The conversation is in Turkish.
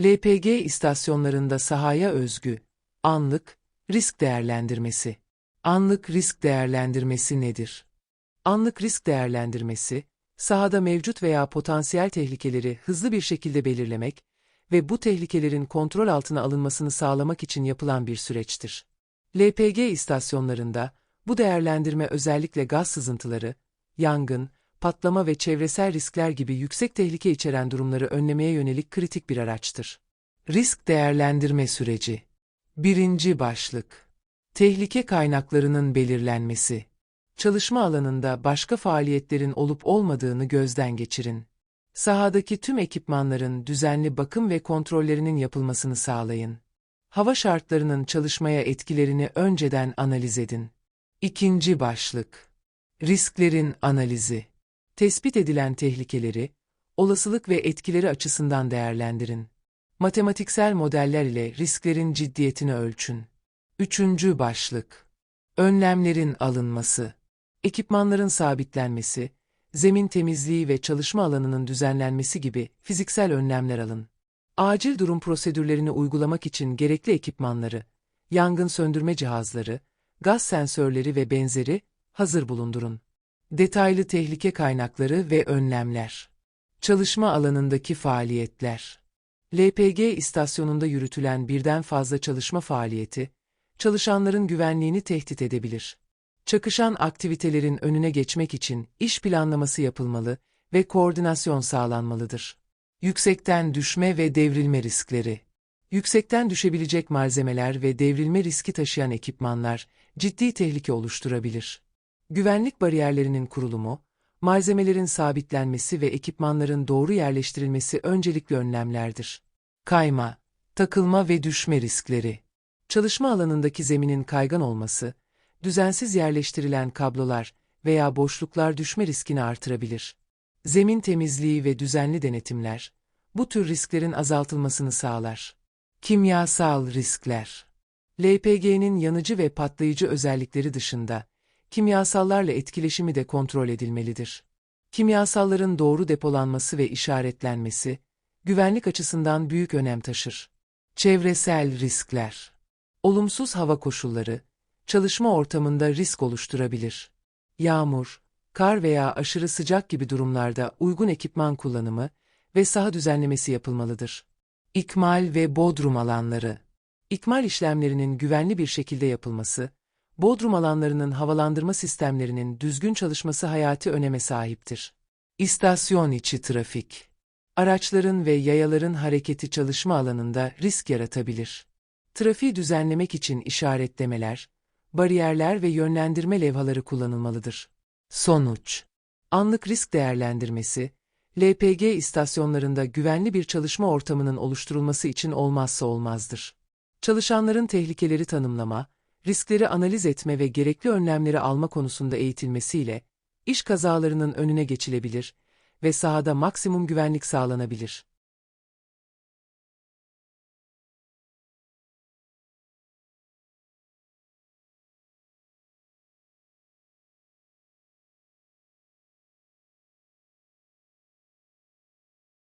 LPG istasyonlarında sahaya özgü, anlık, risk değerlendirmesi. Anlık risk değerlendirmesi nedir? Anlık risk değerlendirmesi, sahada mevcut veya potansiyel tehlikeleri hızlı bir şekilde belirlemek ve bu tehlikelerin kontrol altına alınmasını sağlamak için yapılan bir süreçtir. LPG istasyonlarında bu değerlendirme özellikle gaz sızıntıları, yangın, patlama ve çevresel riskler gibi yüksek tehlike içeren durumları önlemeye yönelik kritik bir araçtır. Risk değerlendirme süreci. Birinci başlık. Tehlike kaynaklarının belirlenmesi. Çalışma alanında başka faaliyetlerin olup olmadığını gözden geçirin. Sahadaki tüm ekipmanların düzenli bakım ve kontrollerinin yapılmasını sağlayın. Hava şartlarının çalışmaya etkilerini önceden analiz edin. İkinci başlık. Risklerin analizi. Tespit edilen tehlikeleri, olasılık ve etkileri açısından değerlendirin. Matematiksel modeller ile risklerin ciddiyetini ölçün. Üçüncü başlık. Önlemlerin alınması. Ekipmanların sabitlenmesi, zemin temizliği ve çalışma alanının düzenlenmesi gibi fiziksel önlemler alın. Acil durum prosedürlerini uygulamak için gerekli ekipmanları, yangın söndürme cihazları, gaz sensörleri ve benzeri hazır bulundurun. Detaylı tehlike kaynakları ve önlemler. Çalışma alanındaki faaliyetler. LPG istasyonunda yürütülen birden fazla çalışma faaliyeti, çalışanların güvenliğini tehdit edebilir. Çakışan aktivitelerin önüne geçmek için iş planlaması yapılmalı ve koordinasyon sağlanmalıdır. Yüksekten düşme ve devrilme riskleri. Yüksekten düşebilecek malzemeler ve devrilme riski taşıyan ekipmanlar ciddi tehlike oluşturabilir. Güvenlik bariyerlerinin kurulumu, malzemelerin sabitlenmesi ve ekipmanların doğru yerleştirilmesi öncelikli önlemlerdir. Kayma, takılma ve düşme riskleri. Çalışma alanındaki zeminin kaygan olması, düzensiz yerleştirilen kablolar veya boşluklar düşme riskini artırabilir. Zemin temizliği ve düzenli denetimler, bu tür risklerin azaltılmasını sağlar. Kimyasal riskler LPG'nin yanıcı ve patlayıcı özellikleri dışında, kimyasallarla etkileşimi de kontrol edilmelidir. Kimyasalların doğru depolanması ve işaretlenmesi, güvenlik açısından büyük önem taşır. Çevresel riskler Olumsuz hava koşulları, çalışma ortamında risk oluşturabilir. Yağmur, kar veya aşırı sıcak gibi durumlarda uygun ekipman kullanımı ve saha düzenlemesi yapılmalıdır. İkmal ve bodrum alanları İkmal işlemlerinin güvenli bir şekilde yapılması, bodrum alanlarının havalandırma sistemlerinin düzgün çalışması hayati öneme sahiptir. İstasyon içi trafik Araçların ve yayaların hareketi çalışma alanında risk yaratabilir. Trafiği düzenlemek için işaretlemeler, bariyerler ve yönlendirme levhaları kullanılmalıdır. Sonuç Anlık risk değerlendirmesi, LPG istasyonlarında güvenli bir çalışma ortamının oluşturulması için olmazsa olmazdır. Çalışanların tehlikeleri tanımlama, riskleri analiz etme ve gerekli önlemleri alma konusunda eğitilmesiyle, iş kazalarının önüne geçilebilir ve sahada maksimum güvenlik sağlanabilir.